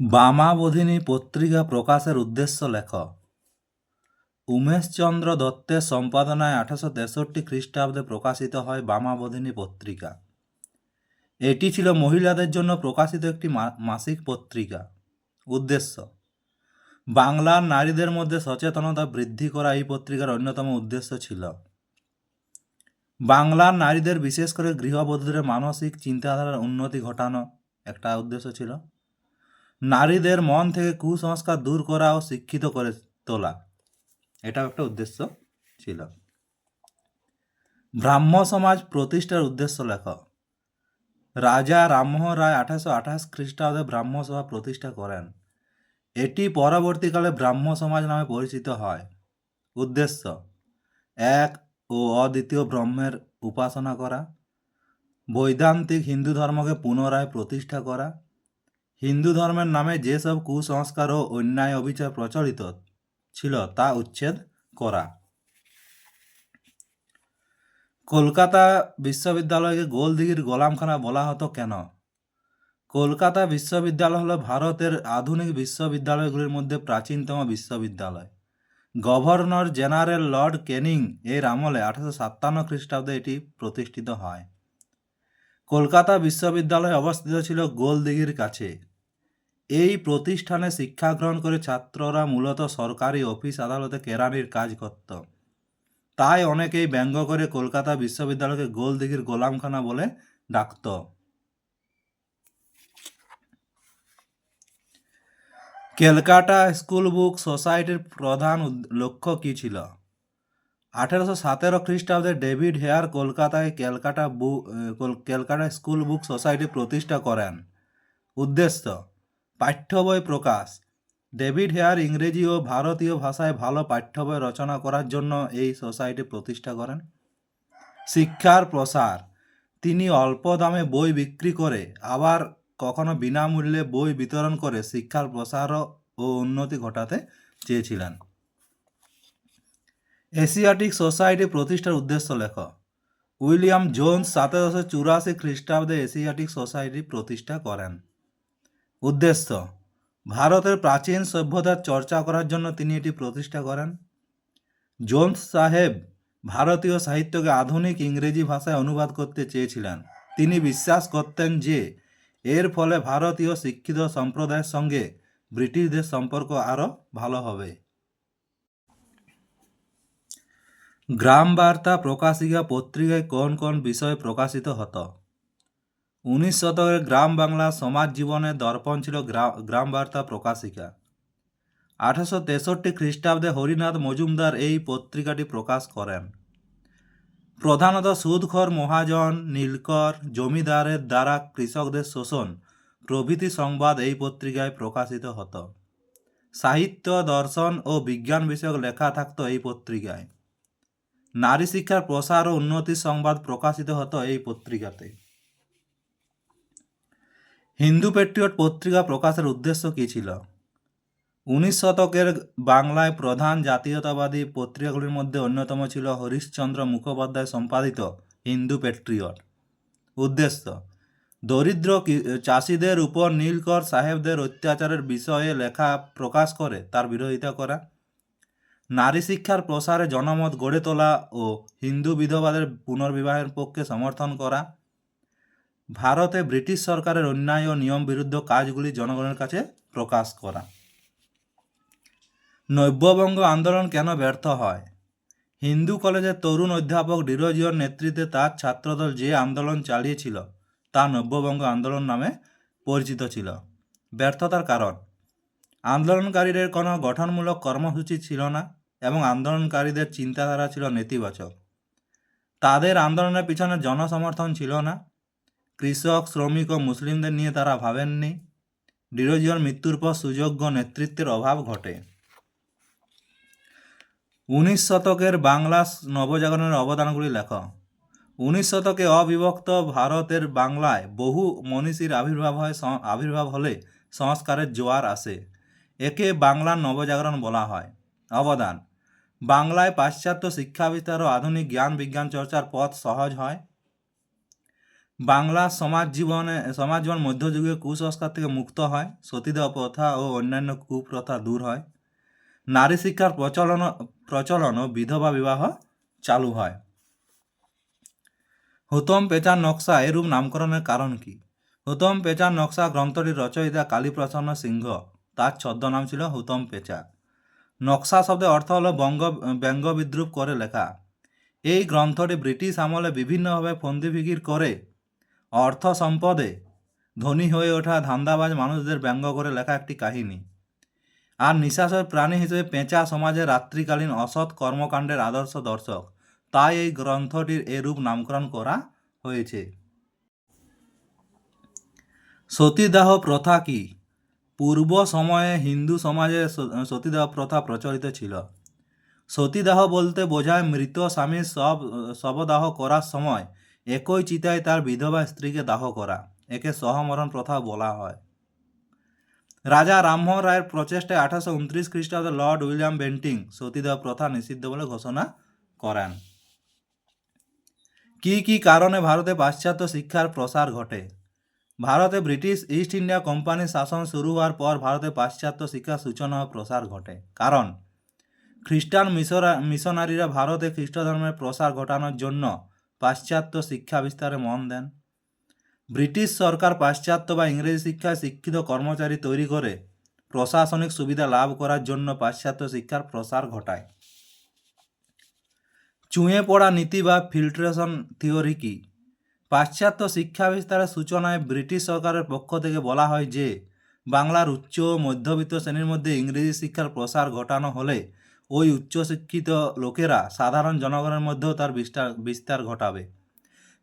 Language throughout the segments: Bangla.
বামাবোধিনী পত্রিকা প্রকাশের উদ্দেশ্য লেখ। উমেশচন্দ্র দত্তের সম্পাদনায় আঠারোশো তেষট্টি খ্রিস্টাব্দে প্রকাশিত হয় বামাবোধিনী পত্রিকা। এটি ছিল মহিলাদের জন্য প্রকাশিত একটি মাসিক পত্রিকা। উদ্দেশ্য, বাংলার নারীদের মধ্যে সচেতনতা বৃদ্ধি করা এই পত্রিকার অন্যতম উদ্দেশ্য ছিল। বাংলার নারীদের বিশেষ করে গৃহবধূদের মানসিক চিন্তাধারার উন্নতি ঘটানো একটা উদ্দেশ্য ছিল। নারীদের মন থেকে কুসংস্কার দূর করা ও শিক্ষিত করে তোলা। এটাও একটা উদ্দেশ্য ছিল। ব্রাহ্ম সমাজ প্রতিষ্ঠার উদ্দেশ্য লেখ। রাজা রামমোহন রায় আঠারোশো আঠাশ খ্রিস্টাব্দে ব্রাহ্ম সভা প্রতিষ্ঠা করেন। এটি পরবর্তীকালে ব্রাহ্ম সমাজ নামে পরিচিত হয়। উদ্দেশ্য, এক ও অদ্বিতীয় ব্রহ্মের উপাসনা করা, বৈদান্তিক হিন্দু ধর্মকে পুনরায় প্রতিষ্ঠা করা হিন্দু ধর্মের নামে যেসব কুসংস্কার ও অন্যায় অবিচার প্রচলিত ছিল, তা উচ্ছেদ করা। কলকাতা বিশ্ববিদ্যালয়কে গোলদিঘির গোলামখানা বলা হতো কেন? কলকাতা বিশ্ববিদ্যালয় হলো ভারতের আধুনিক বিশ্ববিদ্যালয়গুলির মধ্যে প্রাচীনতম বিশ্ববিদ্যালয়। গভর্নর জেনারেল লর্ড ক্যানিং এর আমলে আঠারোশো সাতান্ন খ্রিস্টাব্দে এটি প্রতিষ্ঠিত হয়। কলকাতা বিশ্ববিদ্যালয় অবস্থিত ছিল গোলদিঘির কাছে। এই প্রতিষ্ঠানে শিক্ষা গ্রহণ করে ছাত্ররা মূলত সরকারি অফিস আদালতে কেরানির কাজ করত। তাই অনেকেই ব্যঙ্গ করে কলকাতা বিশ্ববিদ্যালয়কে গোলদিঘির গোলামখানা বলে ডাকত। ক্যালকাটা স্কুল বুক সোসাইটির প্রধান লক্ষ্য কী ছিল? আঠেরোশো সতেরো খ্রিস্টাব্দে ডেভিড হেয়ার কলকাতায় ক্যালকাটা বুক আহ, কল- ক্যালকাটা স্কুল বুক সোসাইটি প্রতিষ্ঠা করেন। উদ্দেশ্য পাঠ্য বই প্রকাশ। ডেভিড হেয়ার ইংরেজি ও ভারতীয় ভাষায় ভালো পাঠ্য বই রচনা করার জন্য এই সোসাইটি প্রতিষ্ঠা করেন। শিক্ষার প্রসার। তিনি অল্প দামে বই বিক্রি করে, আবার কখনো বিনামূল্যে বই বিতরণ করে শিক্ষার প্রসার ও উন্নতি ঘটাতে চেয়েছিলেন। এশিয়াটিক সোসাইটি প্রতিষ্ঠার উদ্দেশ্য লেখ উইলিয়াম জোন্স সতেরোশো চুরাশি খ্রিস্টাব্দে এশিয়াটিক সোসাইটি প্রতিষ্ঠা করেন। উদ্দেশ্য, ভারতের প্রাচীন সভ্যতার চর্চা করার জন্য তিনি এটি প্রতিষ্ঠা করেন। জোন্স সাহেব ভারতীয় সাহিত্যকে আধুনিক ইংরেজি ভাষায় অনুবাদ করতে চেয়েছিলেন। তিনি বিশ্বাস করতেন যে, এর ফলে ভারতীয় শিক্ষিত সম্প্রদায়ের সঙ্গে ব্রিটিশদের সম্পর্ক আরও ভালো হবে। গ্রাম বার্তা প্রকাশিকা পত্রিকায় কোন কোন বিষয় প্রকাশিত হতো? উনিশ শতকের গ্রাম বাংলা সমাজ জীবনের দর্পণ ছিল গ্রা- গ্রাম বার্তা প্রকাশিকা। আঠারোশো তেষট্টি খ্রিস্টাব্দে হরিনাথ মজুমদার এই পত্রিকাটি প্রকাশ করেন। প্রধানত সুদখর মহাজন, নীলকর, জমিদারের দ্বারা কৃষকদের শোষণ, প্রভৃতি সংবাদ এই পত্রিকায় প্রকাশিত হতো। সাহিত্য, দর্শন ও বিজ্ঞান বিষয়ক লেখা থাকত এই পত্রিকায়। নারী শিক্ষার প্রসার ও উন্নতির সংবাদ প্রকাশিত হতো এই পত্রিকাতে। হিন্দু পেট্রিয়ট পত্রিকা প্রকাশের উদ্দেশ্য কী ছিল? উনিশ শতকের বাংলায় প্রধান জাতীয়তাবাদী পত্রিকাগুলির মধ্যে অন্যতম ছিল হরিশ্চন্দ্র মুখোপাধ্যায় সম্পাদিত হিন্দু পেট্রিয়ট। উদ্দেশ্য, দরিদ্র চাষিদের উপর নীলকর সাহেবদের অত্যাচারের বিষয়ে লেখা প্রকাশ করে, তার বিরোধিতা করা। নারী শিক্ষার প্রসারে জনমত গড়ে তোলা ও হিন্দু বিধবাদের পুনর্বিবাহের পক্ষে সমর্থন করা। ভারতে ব্রিটিশ সরকারের অন্যায় ও নিয়ম বিরুদ্ধ কাজগুলি জনগণের কাছে প্রকাশ করা। নব্যবঙ্গ আন্দোলন কেন ব্যর্থ হয়? হিন্দু কলেজের তরুণ অধ্যাপক ডিরোজিওর নেতৃত্বে তার ছাত্রদল যে আন্দোলন চালিয়েছিল, তা নব্যবঙ্গ আন্দোলন নামে পরিচিত ছিল। ব্যর্থতার কারণ? আন্দোলনকারীদের কোনো গঠনমূলক কর্মসূচি ছিল না এবং আন্দোলনকারীদের চিন্তাধারা ছিল নেতিবাচক। তাদের আন্দোলনের পিছনে জনসমর্থন ছিল না কৃষক, শ্রমিক ও মুসলিমদের নিয়ে তারা ভাবেননি। ডিরোজিওর মৃত্যুর পর সুযোগ্য নেতৃত্বের অভাব ঘটে। উনিশ শতকের বাংলা নবজাগরণের অবদানগুলি লেখ। উনিশ শতকে অবিভক্ত ভারতের বাংলায় বহু মনীষীর আবির্ভাব হয় আবির্ভাব হলে সংস্কারের জোয়ার আসে। একে বাংলার নবজাগরণ বলা হয়। অবদান, বাংলায় পাশ্চাত্য শিক্ষা বিস্তার ও আধুনিক জ্ঞান বিজ্ঞান চর্চার পথ সহজ হয়। বাংলা সমাজ জীবনে, সমাজ জীবন মধ্যযুগীয় কুসংস্কার থেকে মুক্ত হয়, সতীদাহ প্রথা ও অন্যান্য কুপ্রথা দূর হয়। নারী শিক্ষার প্রচলন প্রচলন ও বিধবা বিবাহ চালু হয়। হুতম পেচার নকশা এরূপ নামকরণের কারণ কি? হুতম পেচার নকশা গ্রন্থটির রচয়িতা কালীপ্রসন্ন সিংহ। তার ছদ্মনাম ছিল হুতম পেচা নকশা শব্দের অর্থ হলো বঙ্গ, ব্যঙ্গ বিদ্রুপ করে লেখা। এই গ্রন্থটি ব্রিটিশ আমলে বিভিন্নভাবে ফন্দিফিকির করে অর্থ সম্পদে ধনী হয়ে ওঠা ধান্দাবাজ মানুষদের ব্যঙ্গ করে লেখা একটি কাহিনী। আর নিশাচর প্রাণী হিসেবে পেঁচা সমাজের রাত্রিকালীন অসৎ কর্মকাণ্ডের আদর্শ দর্শক। তাই এই গ্রন্থটির এরূপ নামকরণ করা হয়েছে। সতীদাহ প্রথা কি? পূর্ব সময়ে হিন্দু সমাজে সতীদাহ প্রথা প্রচলিত ছিল। সতীদাহ বলতে বোঝায় মৃত স্বামীর সব, শবদাহ করার সময় একই চিতায় তার বিধবা স্ত্রীকে দাহ করা, একে সহমরণ প্রথা বলা হয়। রাজা রামমোহন রায়ের প্রচেষ্টায় আঠারোশো উনত্রিশ খ্রিস্টাব্দে লর্ড উইলিয়াম বেন্টিং সতীদাহ প্রথা নিষিদ্ধ বলে ঘোষণা করেন। কি কি কারণে ভারতে পাশ্চাত্য শিক্ষার প্রসার ঘটে? ভারতে ব্রিটিশ ইস্ট ইন্ডিয়া কোম্পানির শাসন শুরু হওয়ার পর ভারতে পাশ্চাত্য শিক্ষার সূচনা ও প্রসার ঘটে। কারণ, খ্রিস্টান মিশনারিরা ভারতে খ্রিস্ট ধর্মের প্রসার ঘটানোর জন্য পাশ্চাত্য শিক্ষা বিস্তারে মন দেন। ব্রিটিশ সরকার পাশ্চাত্য বা ইংরেজি শিক্ষায় শিক্ষিত কর্মচারী তৈরি করে প্রশাসনিক সুবিধা লাভ করার জন্য পাশ্চাত্য শিক্ষার প্রসার ঘটায়। চুঁয়ে পড়া নীতি বা ফিল্ট্রেশন থিওরি কি? পাশ্চাত্য শিক্ষা বিস্তারের সূচনায় ব্রিটিশ সরকারের পক্ষ থেকে বলা হয় যে, বাংলার উচ্চ ও মধ্যবিত্ত শ্রেণির মধ্যে ইংরেজি শিক্ষার প্রসার ঘটানো হলে ওই উচ্চশিক্ষিত লোকেরা সাধারণ জনগণের মধ্যেও তার বিস্তার বিস্তার ঘটাবে।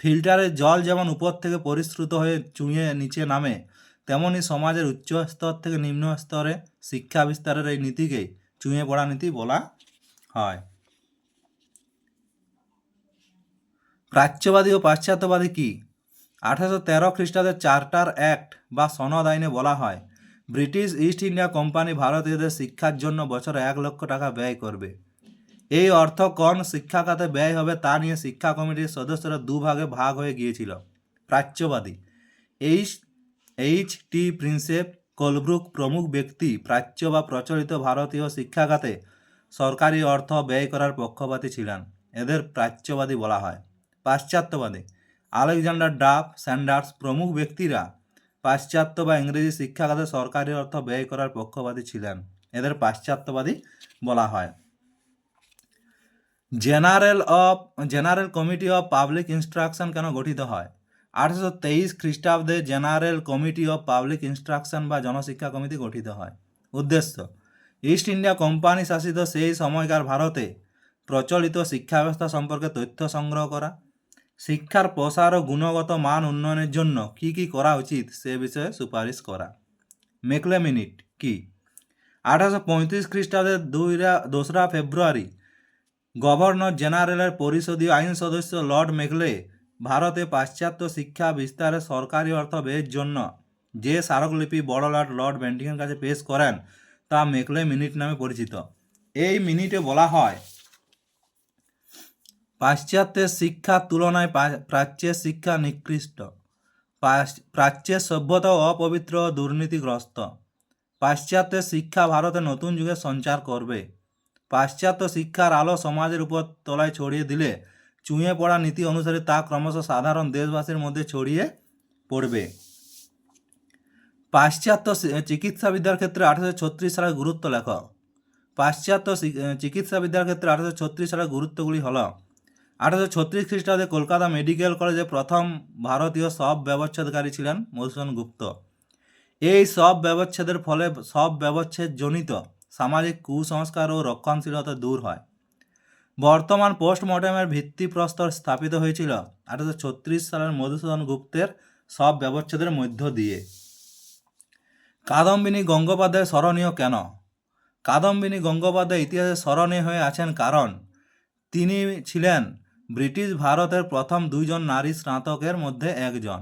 ফিল্টারের জল যেমন উপর থেকে পরিশ্রুত হয়ে চুঁয়ে নিচে নামে তেমনই সমাজের উচ্চ স্তর থেকে নিম্ন স্তরে শিক্ষা বিস্তারের এই নীতিকে চুঁয়ে পড়া নীতি বলা হয়। প্রাচ্যবাদী ও পাশ্চাত্যবাদী কি? আঠারোশো তেরো খ্রিস্টাব্দের চার্টার অ্যাক্ট বা সনদ আইনে বলা হয়। ব্রিটিশ ইস্ট ইন্ডিয়া কোম্পানি ভারতীয়দের শিক্ষার জন্য বছরে এক লক্ষ টাকা ব্যয় করবে। এই অর্থ কোন শিক্ষা খাতে ব্যয় হবে তা নিয়ে শিক্ষা কমিটির সদস্যরা দুভাগে ভাগ হয়ে গিয়েছিল। প্রাচ্যবাদী H H T Prinsep Colebrooke প্রমুখ ব্যক্তি প্রাচ্য বা প্রচলিত ভারতীয় শিক্ষা খাতে সরকারি অর্থ ব্যয় করার পক্ষপাতী ছিলেন। এদের প্রাচ্যবাদী বলা হয়। পাশ্চাত্যবাদী আলেকজান্ডার ডাফ স্যান্ডার্স প্রমুখ ব্যক্তিরা পাশ্চাত্য বা ইংরেজি শিক্ষা খাতে সরকারি অর্থ ব্যয় করার পক্ষপাতী ছিলেন। এদের পাশ্চাত্যবাদী বলা হয়। General of general committee of public instruction কেন গঠিত হয়? আঠারোশো তেইশ খ্রিস্টাব্দে general committee of public instruction বা জনশিক্ষা কমিটি গঠিত হয়। উদ্দেশ্য, ইস্ট ইন্ডিয়া কোম্পানি শাসিত সেই সময়কার ভারতে প্রচলিত শিক্ষা ব্যবস্থা সম্পর্কে তথ্য সংগ্রহ করা শিক্ষার প্রসার ও গুণগত মান উন্নয়নের জন্য কি কি করা উচিত সে বিষয়ে সুপারিশ করা। মেকলে মিনিট কি? আঠারোশো পঁয়ত্রিশ খ্রিস্টাব্দের দুইরা, দোসরা ফেব্রুয়ারি গভর্নর জেনারেলের পরিষদীয় আইন সদস্য লর্ড মেকলে ভারতে পাশ্চাত্য শিক্ষা বিস্তারে সরকারি অর্থ ব্যয়ের জন্য যে স্মারকলিপি বড়লাট লর্ড বেন্টিংয়ের কাছে পেশ করেন তা মেকলে মিনিট নামে পরিচিত। এই মিনিটে বলা হয় পাশ্চাত্যের শিক্ষার তুলনায় প্রাচ্যের শিক্ষা নিকৃষ্ট। প্রাচ্যের সভ্যতা অপবিত্র দুর্নীতিগ্রস্ত। পাশ্চাত্যের শিক্ষা ভারতে নতুন যুগে সঞ্চার করবে। পাশ্চাত্য শিক্ষার আলো সমাজের উপর তলায় ছড়িয়ে দিলে চুঁয়ে পড়া নীতি অনুসারে তা ক্রমশ সাধারণ দেশবাসীর মধ্যে ছড়িয়ে পড়বে। পাশ্চাত্য চিকিৎসাবিদ্যার ক্ষেত্রে আঠারোশো ছত্রিশ সালের গুরুত্ব লেখ পাশ্চাত্য চিকিৎসাবিদ্যার ক্ষেত্রে আঠারোশো ছত্রিশ সালের গুরুত্বগুলি হল আঠারোশো ছত্রিশ খ্রিস্টাব্দে কলকাতা মেডিকেল কলেজে প্রথম ভারতীয় সব ব্যবচ্ছেদকারী ছিলেন মধুসূদন গুপ্ত। এই সব ব্যবচ্ছেদের ফলে সব ব্যবচ্ছেদ জনিত সামাজিক কুসংস্কার ও রক্ষণশীলতা দূর হয়। বর্তমান পোস্টমর্টমের ভিত্তিপ্রস্তর স্থাপিত হয়েছিল আঠারোশো ছত্রিশ সালের মধুসূদন গুপ্তের সব ব্যবচ্ছেদের মধ্য দিয়ে। কাদম্বিনী গঙ্গোপাধ্যায় স্মরণীয় কেন? কাদম্বিনী গঙ্গোপাধ্যায় ইতিহাসে স্মরণীয় হয়ে আছেন কারণ তিনি ছিলেন ব্রিটিশ ভারতের প্রথম দুইজন নারী স্নাতকের মধ্যে একজন।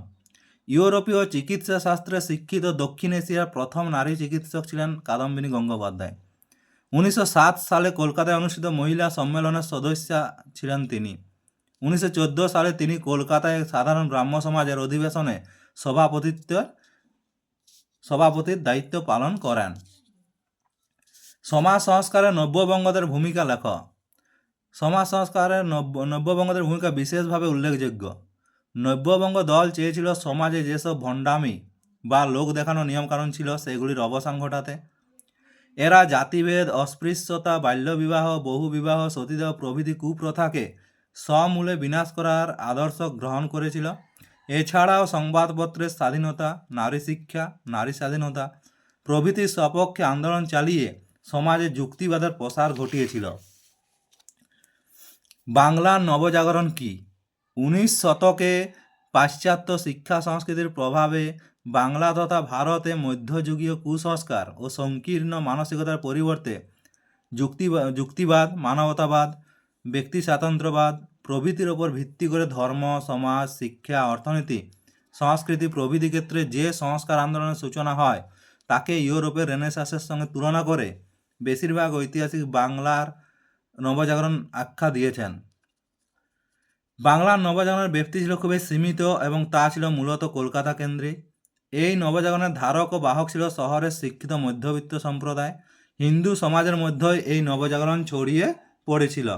ইউরোপীয় চিকিৎসা শাস্ত্রে শিক্ষিত দক্ষিণ এশিয়ার প্রথম নারী চিকিৎসক ছিলেন কাদম্বিনী গঙ্গোপাধ্যায়। উনিশশো সাত সালে কলকাতায় অনুষ্ঠিত মহিলা সম্মেলনের সদস্যা ছিলেন তিনি। উনিশশো চোদ্দ সালে তিনি কলকাতায় সাধারণ ব্রাহ্ম সমাজের অধিবেশনে সভাপতিত্বের সভাপতির দায়িত্ব পালন করেন। সমাজ সংস্কারে নব্যবঙ্গদের ভূমিকা লেখ সমাজ সংস্কারে নব্য, নব্যবঙ্গদের ভূমিকা বিশেষভাবে উল্লেখযোগ্য। নব্যবঙ্গ দল চেয়েছিল সমাজে যেসব ভণ্ডামি বা লোক দেখানো নিয়মকানুন ছিল, সেগুলির অবসান ঘটাতে। এরা জাতিভেদ, অস্পৃশ্যতা, বাল্যবিবাহ, বহুবিবাহ, সতীদাহ প্রভৃতি কুপ্রথাকে সমূলে বিনাশ করার আদর্শ গ্রহণ করেছিল। এছাড়াও সংবাদপত্রের স্বাধীনতা, নারী শিক্ষা, নারী স্বাধীনতা প্রভৃতির সপক্ষে আন্দোলন চালিয়ে সমাজে যুক্তিবাদের প্রসার ঘটিয়েছিল। বাংলার নবজাগরণ কি? উনিশ শতকে পাশ্চাত্য শিক্ষা সংস্কৃতির প্রভাবে বাংলা তথা ভারতে মধ্যযুগীয় কুসংস্কার ও সংকীর্ণ মানসিকতার পরিবর্তে যুক্তিবাদ যুক্তিবাদ, মানবতাবাদ, ব্যক্তি স্বাতন্ত্র্যবাদ, প্রভৃতির ওপর ভিত্তি করে ধর্ম, সমাজ, শিক্ষা, অর্থনীতি, সংস্কৃতি প্রভৃতি ক্ষেত্রে যে সংস্কার আন্দোলনের সূচনা হয়, তাকে ইউরোপের রেনেসাসের সঙ্গে তুলনা করে বেশিরভাগ ঐতিহাসিক বাংলার নবজাগরণ আখ্যা দিয়েছেন। বাংলার নবজাগরণের ব্যক্তি ছিল খুবই সীমিত এবং তা ছিল মূলত কলকাতা কেন্দ্রিক এই নবজাগরণের ধারক ও বাহক ছিল শহরের শিক্ষিত মধ্যবিত্ত সম্প্রদায়। হিন্দু সমাজের মধ্যে এই নবজাগরণ ছড়িয়ে পড়েছিল।